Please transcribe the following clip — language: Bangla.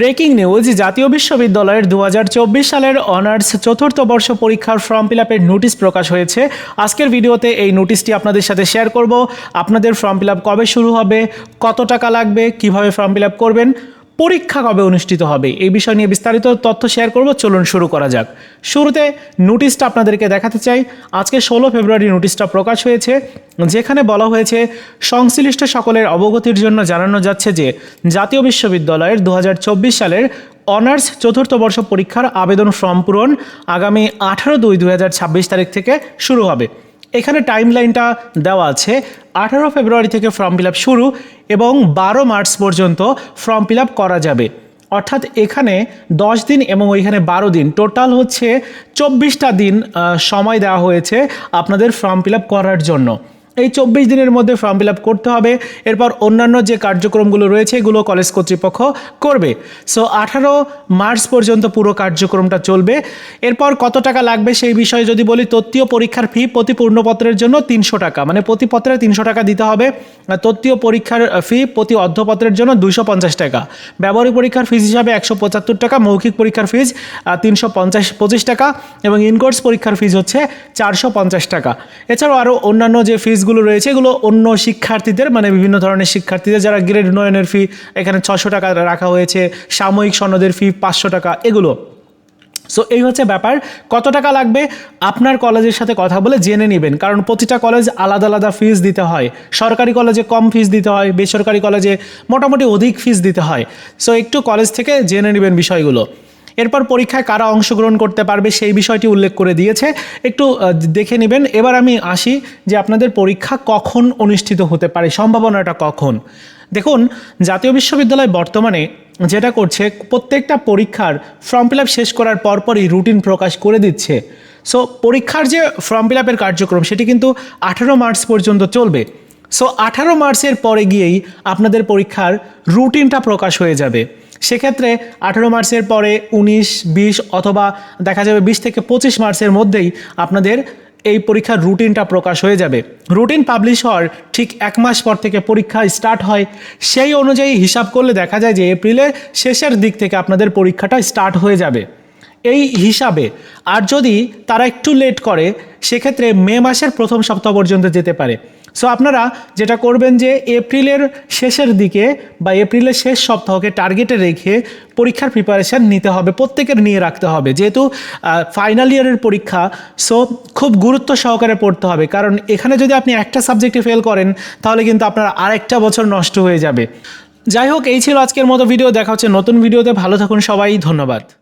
ব্রেকিং নিউজ, জাতীয় বিশ্ববিদ্যালয়ের দু হাজার চব্বিশ সালের অনার্স চতুর্থ বর্ষ পরীক্ষার ফর্ম ফিল আপের নোটিশ প্রকাশ হয়েছে। আজকের ভিডিওতে এই নোটিশটি আপনাদের সাথে শেয়ার করব। আপনাদের ফর্ম ফিল আপ কবে শুরু হবে? কত টাকা লাগবে? কীভাবে ফর্ম ফিল আপ করবেন? পরীক্ষা কবে অনুষ্ঠিত হবে? এই বিষয় নিয়ে বিস্তারিত তথ্য শেয়ার করব। চলুন শুরু করা যাক। শুরুতে নোটিশটা আপনাদেরকে দেখাতে চাই। আজকে ষোলো ফেব্রুয়ারি নোটিশটা প্রকাশ হয়েছে, যেখানে বলা হয়েছে, সংশ্লিষ্ট সকলের অবগতির জন্য জানানো যাচ্ছে যে, জাতীয় বিশ্ববিদ্যালয়ের দু হাজার চব্বিশ সালের অনার্স চতুর্থ বর্ষ পরীক্ষার আবেদন ফর্ম পূরণ আগামী আঠারো দুই দু তারিখ থেকে শুরু হবে। এখানে টাইম লাইনটা দেওয়া আছে। আঠারো ফেব্রুয়ারি থেকে ফর্ম ফিল শুরু এবং বারো মার্চ পর্যন্ত ফর্ম ফিল করা যাবে। অর্থাৎ এখানে দশ দিন এবং ওইখানে বারো দিন। টোটাল হচ্ছে চব্বিশটা দিন সময় দেওয়া হয়েছে আপনাদের ফর্ম ফিল করার জন্য। এই চব্বিশ দিনের মধ্যে ফর্ম ফিল করতে হবে। এরপর অন্যান্য যে কার্যক্রমগুলো রয়েছে, এগুলো কলেজ কর্তৃপক্ষ করবে। সো আঠারো মার্চ পর্যন্ত পুরো কার্যক্রমটা চলবে। এরপর কত টাকা লাগবে সেই বিষয়ে যদি বলি, তত্ত্বীয় পরীক্ষার ফি প্রতি পূর্ণপত্রের জন্য তিনশো টাকা। মানে প্রতি পত্রে তিনশো টাকা দিতে হবে। তত্ত্বীয় পরীক্ষার ফি প্রতি অর্ধপত্রের জন্য দুইশো পঞ্চাশ টাকা। ব্যবহারিক পরীক্ষার ফিজ হিসাবে একশো পঁচাত্তর টাকা, মৌখিক পরীক্ষার ফিজ তিনশো পঞ্চাশ, পঁচিশ টাকা এবং ইনকোর্স পরীক্ষার ফিজ হচ্ছে চারশো পঞ্চাশ টাকা। এছাড়াও আরও অন্যান্য যে ফিজগুলো রয়েছে, এগুলো অন্য শিক্ষার্থীদের মানে বিভিন্ন ধরনের শিক্ষার্থীদের, যারা গ্রেড উন্নয়নের ফি এখানে ছশো টাকা রাখা হয়েছে, সাময়িক সনদের ফি পাঁচশো টাকা, এগুলো। সো এই হচ্ছে ব্যাপার। কত টাকা লাগবে? আপনার কলেজের সাথে কথা বলে জেনে নেবেন, কারণ প্রতিটা কলেজ আলাদা আলাদা ফিস দিতে হয়। সরকারি কলেজে কম ফিস দিতে হয়, বেসরকারি কলেজে মোটামুটি অধিক ফিস দিতে হয়। সো একটু কলেজ থেকে জেনে নেবেন বিষয়গুলো। এরপর পরীক্ষায় কারা অংশগ্রহণ করতে পারবে সেই বিষয়টি উল্লেখ করে দিয়েছে। একটু দেখে নেবেন। এবার আমি আসি যে আপনাদের পরীক্ষা কখন অনুষ্ঠিত হতে পারে, সম্ভাবনাটা কখন? দেখুন, জাতীয় বিশ্ববিদ্যালয় বর্তমানে যেটা করছে, প্রত্যেকটা পরীক্ষার ফর্ম ফিল শেষ করার পরপরই রুটিন প্রকাশ করে দিচ্ছে। সো, পরীক্ষার যে ফর্ম ফিল কার্যক্রম, সেটি কিন্তু আঠারো মার্চ পর্যন্ত চলবে। সো, আঠারো মার্চের পরে গিয়েই আপনাদের পরীক্ষার রুটিনটা প্রকাশ হয়ে যাবে। সেক্ষেত্রে আঠেরো মার্চের পরে উনিশ, বিশ অথবা দেখা যাবে বিশ থেকে পঁচিশ মার্চের মধ্যেই আপনাদের এই পরীক্ষার রুটিনটা প্রকাশ হয়ে যাবে। রুটিন পাবলিশ হওয়ার ঠিক এক মাস পর থেকে পরীক্ষা স্টার্ট হয়। সেই অনুযায়ী হিসাব করলে দেখা যায় যে এপ্রিলের শেষের দিক থেকে আপনাদের পরীক্ষাটা স্টার্ট হয়ে যাবে। এই হিসাবে। আর যদি তারা একটু লেট করে, সেক্ষেত্রে মে মাসের প্রথম সপ্তাহ পর্যন্ত যেতে পারে। সো আপনারা যেটা করবেন যে, এপ্রিলের শেষের দিকে বা এপ্রিলের শেষ সপ্তাহকে টার্গেটে রেখে পরীক্ষার প্রিপারেশান নিতে হবে, প্রত্যেকের নিয়ে রাখতে হবে। যেহেতু ফাইনাল ইয়ারের পরীক্ষা সো খুব গুরুত্ব সহকারে পড়তে হবে। কারণ এখানে যদি আপনি একটা সাবজেক্টে ফেল করেন, তাহলে কিন্তু আপনার আরেকটা বছর নষ্ট হয়ে যাবে। যাই হোক, এই ছিল আজকের মতো ভিডিও দেখা হচ্ছে নতুন ভিডিওতে ভালো থাকুন সবাই। ধন্যবাদ।